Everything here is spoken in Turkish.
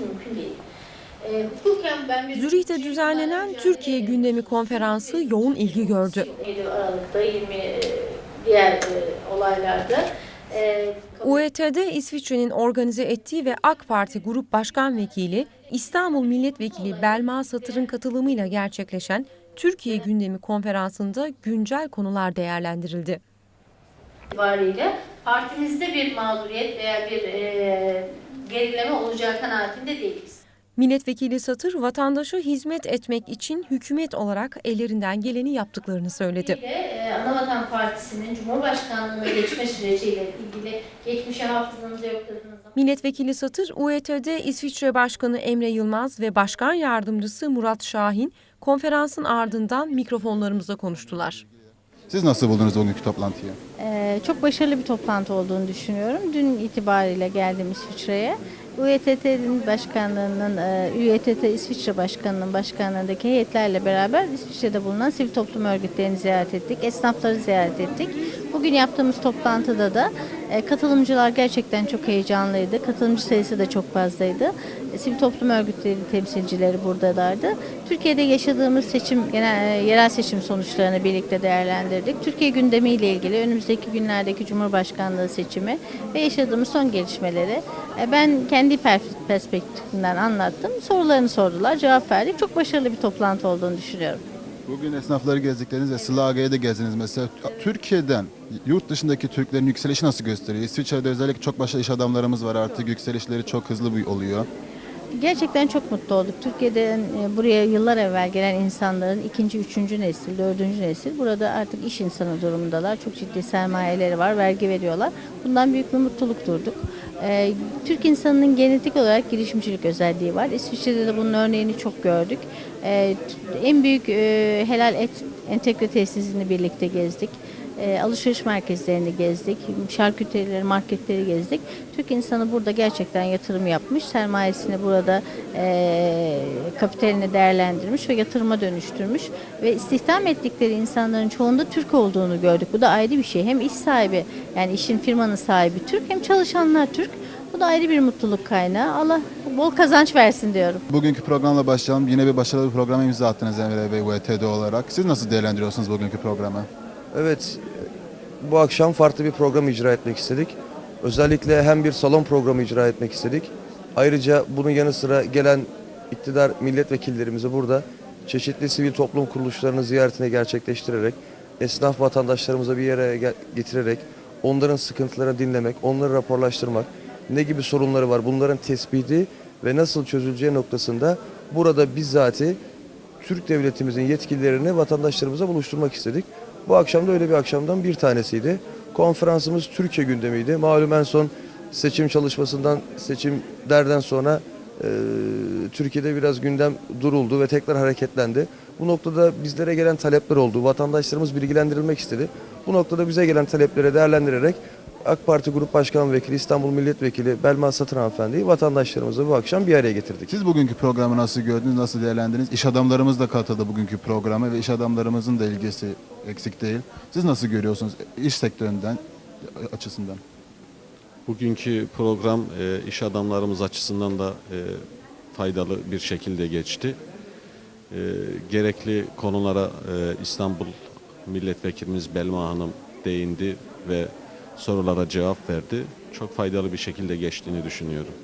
mümkün değil. E, bir Zürih'te düzenlenen Türkiye gündemi konferansı yoğun ilgi gördü. 27 Aralık'ta 20 e, diğer e, olaylarda e, UET'de İsviçre'nin organize ettiği ve AK Parti Grup Başkan Vekili İstanbul Milletvekili Belma Satır'ın katılımıyla gerçekleşen Türkiye gündemi konferansında güncel konular değerlendirildi. itibariyle partimizde bir mağduriyet veya bir e, gerileme olacağı kanaatinde değiliz. Milletvekili Satır vatandaşa hizmet etmek için hükümet olarak ellerinden geleni yaptıklarını söyledi. E, Anavatan Partisi'nin Cumhurbaşkanlığına geçme süreciyle ilgili geçmişe hafızanızı yokladığınız zaman Milletvekili Satır, UET'de İsviçre Başkanı Emre Yılmaz ve Başkan Yardımcısı Murat Şahin konferansın ardından mikrofonlarımıza konuştular. Siz nasıl buldunuz bugünkü toplantıyı? Ee, çok başarılı bir toplantı olduğunu düşünüyorum. Dün itibariyle geldim İsviçre'ye. UETT'nin başkanlığının, e, UETT İsviçre Başkanlığı'nın başkanlığındaki heyetlerle beraber İsviçre'de bulunan sivil toplum örgütlerini ziyaret ettik, esnafları ziyaret ettik. Bugün yaptığımız toplantıda da e, katılımcılar gerçekten çok heyecanlıydı. Katılımcı sayısı da çok fazlaydı. E, Sivil toplum örgütleri temsilcileri buradalardı. Türkiye'de yaşadığımız seçim, genel, e, yerel seçim sonuçlarını birlikte değerlendirdik. Türkiye gündemiyle ilgili önümüzdeki günlerdeki Cumhurbaşkanlığı seçimi ve yaşadığımız son gelişmeleri ben kendi per- perspektifimden anlattım. Sorularını sordular, cevap verdik. Çok başarılı bir toplantı olduğunu düşünüyorum. Bugün esnafları gezdikleriniz ve Sılaga'ya da gezdiniz mesela. Türkiye'den yurt dışındaki Türklerin yükselişi nasıl gösteriyor? İsviçre'de özellikle çok başarılı iş adamlarımız var artık yükselişleri çok hızlı bir oluyor. Gerçekten çok mutlu olduk. Türkiye'den e, buraya yıllar evvel gelen insanların ikinci, üçüncü nesil, dördüncü nesil burada artık iş insanı durumundalar. Çok ciddi sermayeleri var, vergi veriyorlar. Bundan büyük bir mutluluk durduk. E, Türk insanının genetik olarak girişimcilik özelliği var. İsviçre'de de bunun örneğini çok gördük. E, t- en büyük e, helal et entegre tesisini birlikte gezdik. E, alışveriş merkezlerini gezdik, şarküterileri, marketleri gezdik. Türk insanı burada gerçekten yatırım yapmış, sermayesini burada e, kapitalini değerlendirmiş ve yatırıma dönüştürmüş ve istihdam ettikleri insanların çoğunda Türk olduğunu gördük. Bu da ayrı bir şey. Hem iş sahibi yani işin firmanın sahibi Türk hem çalışanlar Türk. Bu da ayrı bir mutluluk kaynağı. Allah bol kazanç versin diyorum. Bugünkü programla başlayalım. Yine bir başarılı bir programa imza attınız Emre Bey UET'de olarak. Siz nasıl değerlendiriyorsunuz bugünkü programı? Evet, bu akşam farklı bir program icra etmek istedik. Özellikle hem bir salon programı icra etmek istedik. Ayrıca bunun yanı sıra gelen iktidar milletvekillerimizi burada çeşitli sivil toplum kuruluşlarının ziyaretini gerçekleştirerek, esnaf vatandaşlarımıza bir yere getirerek, onların sıkıntılarını dinlemek, onları raporlaştırmak, ne gibi sorunları var, bunların tespiti ve nasıl çözüleceği noktasında burada bizzati Türk devletimizin yetkililerini vatandaşlarımıza buluşturmak istedik. Bu akşam da öyle bir akşamdan bir tanesiydi. Konferansımız Türkiye gündemiydi. Malum en son seçim çalışmasından, seçimlerden sonra e, Türkiye'de biraz gündem duruldu ve tekrar hareketlendi. Bu noktada bizlere gelen talepler oldu. Vatandaşlarımız bilgilendirilmek istedi. Bu noktada bize gelen talepleri değerlendirerek AK Parti Grup Başkan Vekili, İstanbul Milletvekili Belma Satır Hanımefendi'yi vatandaşlarımızla bu akşam bir araya getirdik. Siz bugünkü programı nasıl gördünüz, nasıl değerlendirdiniz? İş adamlarımız da katıldı bugünkü programa ve iş adamlarımızın da ilgisi eksik değil. Siz nasıl görüyorsunuz iş sektöründen açısından? Bugünkü program e, iş adamlarımız açısından da e, faydalı bir şekilde geçti. E, gerekli konulara İstanbul Milletvekilimiz Belma Hanım değindi ve sorulara cevap verdi. Çok faydalı bir şekilde geçtiğini düşünüyorum.